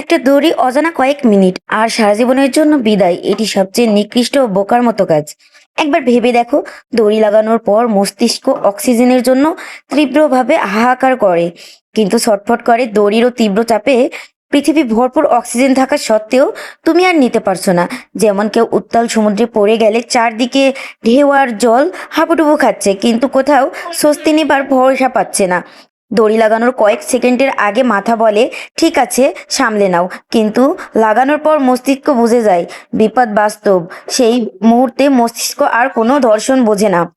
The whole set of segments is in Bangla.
একটা দড়ি অজানা কয়েক মিনিট। আর সারা জীবনের জন্য বিদায়। এটি সবচেয়ে নিকৃষ্ট ও বোকার মতো কাজ। একবার ভেবে দেখো, দড়ি লাগানোর পর মস্তিষ্ক অক্সিজেনের জন্য তীব্রভাবে হাহাকার করে। কিন্তু ছটফট করে দড়িরও তীব্র চাপে পৃথিবী ভরপুর অক্সিজেন থাকা সত্ত্বেও তুমি আর নিতে পারছ না। যেমন কেউ উত্তাল সমুদ্রে পড়ে গেলে চারদিকে ঢেউ আর জল হাবুডুবু খাচ্ছে, কিন্তু কোথাও স্বস্তি নেবার ভরসা পাচ্ছে না। দড়ি লাগানোর কয়েক সেকেন্ডের আগে মাথা বলে, ঠিক আছে, সামলে নাও। কিন্তু লাগানোর পর মস্তিষ্ক বুঝে যায়, বিপদ বাস্তব। সেই মুহূর্তে মস্তিষ্ক আর কোনো ধর্ষণ বোঝে না।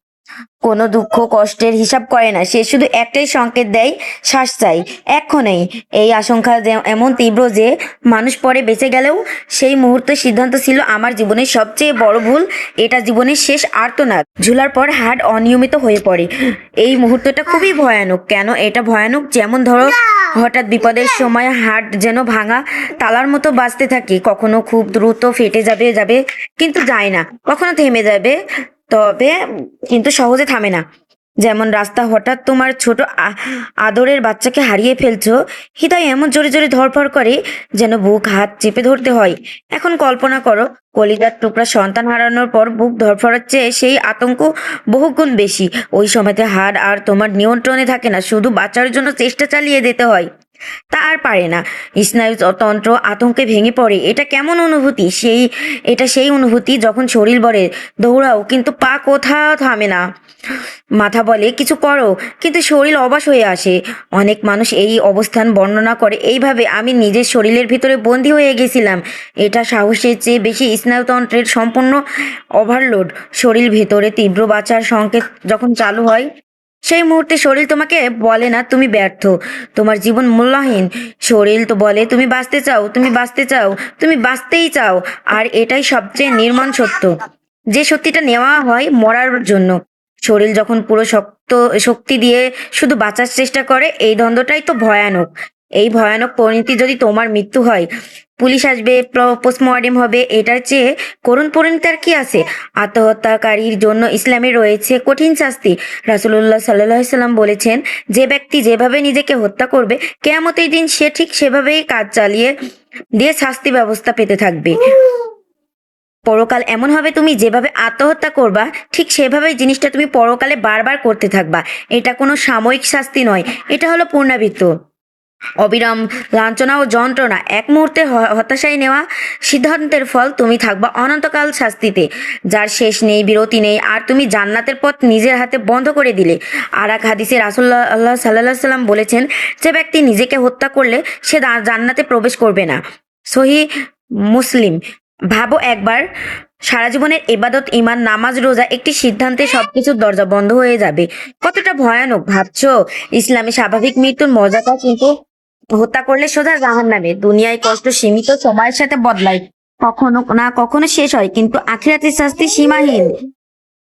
কোনো দুঃখ, কষ্টের হিসাব করে না। সে শুধু একটাই সংকেত দেয়, শ্বাস চাই এক্ষণেই এই আশঙ্কা এমন তীব্র যে মানুষ পরে বেঁচে গেলেও সেই মুহূর্তে সিদ্ধান্ত ছিল আমার জীবনের সবচেয়ে বড় ভুল। এটা জীবনের শেষ আর্তনাদ। ঝুলার পর হার্ট অনিয়মিত হয়ে পড়ে। এই মুহূর্তটা খুবই ভয়ানক। কেন এটা ভয়ানক? যেমন ধরো, হঠাৎ বিপদের সময় হার্ট যেন ভাঙা তালার মতো বাঁচতে থাকে। কখনো খুব দ্রুত ফেটে যাবে যাবে, কিন্তু যায় না। কখনো থেমে যাবে তবে কিন্তু সহজে থামে না। যেমন রাস্তা হঠাৎ তোমার ছোট আদরের বাচ্চাকে হারিয়ে ফেলছো, হৃদয় এমন জোরে জোরে ধরফড় করে যেন বুক, হাত চেপে ধরতে হয়। এখন কল্পনা করো, কলিজার টুকরা সন্তান হারানোর পর বুক ধরফড়ার চেয়ে সেই আতঙ্ক বহুগুণ বেশি। ওই সময়তে হাড় আর তোমার নিয়ন্ত্রণে থাকে না, শুধু বাঁচার জন্য চেষ্টা চালিয়ে যেতে হয়। তা আর পারে না। স্নায়ু তন্ত্র আতঙ্কে ভেঙে পড়ে। এটা কেমন অনুভূতি? সেই, এটা সেই অনুভূতি যখন শরীর বলে, দৌড়াও, কিন্তু পা কোথাও থামে না। মাথা বলে, কিছু করো। কিন্তু শরীর অবাস হয়ে আসে। অনেক মানুষ এই অবস্থান বর্ণনা করে। এইভাবে আমি নিজের শরীরের ভিতরে বন্দী হয়ে গেছিলাম। এটা সাহসের চেয়ে বেশি স্নায়ুতন্ত্রের সম্পূর্ণ ওভারলোড শরীর ভেতরে তীব্র বাঁচার সংকেত যখন চালু হয় সেই মুহূর্তে শরীর তোমাকে বলে না তুমি ব্যর্থ। তোমার জীবন মূল্যহীন। শরীর তো বলে, তুমি বাঁচতে চাও, তুমি বাঁচতে চাও, তুমি বাঁচতেই চাও। আর এটাই সবচেয়ে নির্মাণ সত্য। যে সত্যিটা নেওয়া হয় মরার জন্য। শরীর যখন পুরো শক্ত শক্তি দিয়ে শুধু বাঁচার চেষ্টা করে, এই দ্বন্দ্বটাই তো ভয়ানক। এই ভয়ানক পরিণতি যদি তোমার মৃত্যু হয়, পুলিশ আসবে পোস্টমর্টেম হবে, এটার চেয়ে করুণ পরিণতি আর কি আছে? আত্মহত্যাকারীর জন্য ইসলামে রয়েছে কঠিন শাস্তি। রাসুল্লাহ সাল্লাহ সাল্লাম বলেছেন, যে ব্যক্তি যেভাবে নিজেকে হত্যা করবে, কেয়ামতের দিন সে ঠিক সেভাবেই কাজ চালিয়ে দিয়ে শাস্তি ব্যবস্থা পেতে থাকবে। পরকাল এমন হবে তুমি যেভাবে আত্মহত্যা করবা, ঠিক সেভাবেই জিনিসটা তুমি পরকালে বারবার করতে থাকবা। এটা কোনো সাময়িক শাস্তি নয়, এটা হলো পূর্ণাবৃত্ত অবিরাম লাঞ্ছনা ও যন্ত্রণা। এক মুহূর্তে হতাশায় নেওয়া সিদ্ধান্তের ফল তুমি থাকবা অনন্তকাল শাস্তিতে। যার শেষ নেই, বিরতি নেই, আর তুমি জান্নাতের পথ নিজের হাতে বন্ধ করে দিলে। আর এক হাদিসে রাসুল্লাহ আল্লাহ সাল্লাহ সাল্লাম বলেছেন, যে ব্যক্তি নিজেকে হত্যা করলে, সে জান্নাতে প্রবেশ করবে না। সহি মুসলিম। ভাবো একবার, সারা জীবনের এবাদত ইমান নামাজ, রোজা একটি সিদ্ধান্তে সবকিছুর দরজা বন্ধ হয়ে যাবে। কতটা ভয়ানক, ভাবছ? ইসলামে স্বাভাবিক মৃত্যুর মজাটা কিন্তু হত্যা করলে সোজা জাহান নামে দুনিয়ায় কষ্ট সীমিত, সময়ের সাথে বদলায়। কখনো না, কখনো শেষ হয়, কিন্তু আখিরাতের শাস্তি সীমাহীন।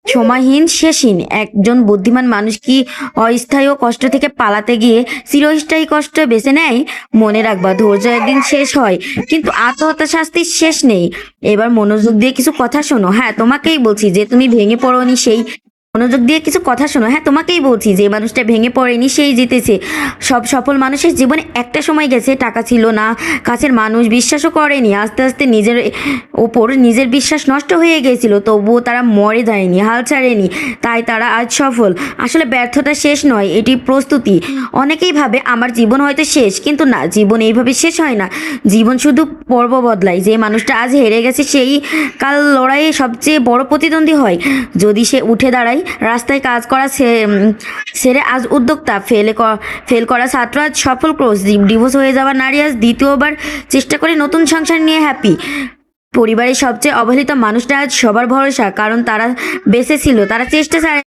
সময়হীন শেষহীন। একজন বুদ্ধিমান মানুষ কি অস্থায়ী কষ্ট থেকে পালাতে গিয়ে চিরস্থায়ী কষ্ট বেছে নেয়? মনে রাখবা, ধৈর্য একদিন শেষ হয়, কিন্তু আত্মহত্যা শাস্তির শেষ নেই। এবার মনোযোগ দিয়ে কিছু কথা শোনো। হ্যাঁ তোমাকেই বলছি যে তুমি ভেঙে পড়োনি সেই মনোযোগ দিয়ে কিছু কথা শোনো। হ্যাঁ তোমাকেই বলছি যে মানুষটা ভেঙে পড়েনি, সেই জিতেছে। সব সফল মানুষের জীবনে একটা সময় গেছে, টাকা ছিল না, কাছের মানুষ বিশ্বাসও করেনি, আস্তে আস্তে নিজের ওপর নিজের বিশ্বাস নষ্ট হয়ে গেছিল, তবুও তারা মরে যায়নি, হাল ছাড়েনি, তাই তারা আজ সফল। আসলে ব্যর্থতা শেষ নয়, এটি প্রস্তুতি। অনেকেই ভাবে, আমার জীবন হয়তো শেষ কিন্তু না, জীবন এইভাবে শেষ হয় না। জীবন শুধু পর্ব বদলায়, যে মানুষটা আজ হেরে গেছে, সেই কাল লড়াইয়ে সবচেয়ে বড় প্রতিদ্বন্দ্বী হয়। যদি সে উঠে দাঁড়ায় রাস্তায় কাজ করা সেরে আজ উদ্যোক্তা ফেলে ফেল করা ছাত্র আজ সফল ক্রোশ। ডিভোর্স হয়ে যাওয়া নারী আজ দ্বিতীয়বার চেষ্টা করে নতুন সংসার নিয়ে হ্যাপি পরিবারের সবচেয়ে অবহেলিত মানুষটা আজ সবার ভরসা, কারণ তারা বেঁচে ছিল, তারা চেষ্টা ছাড়ে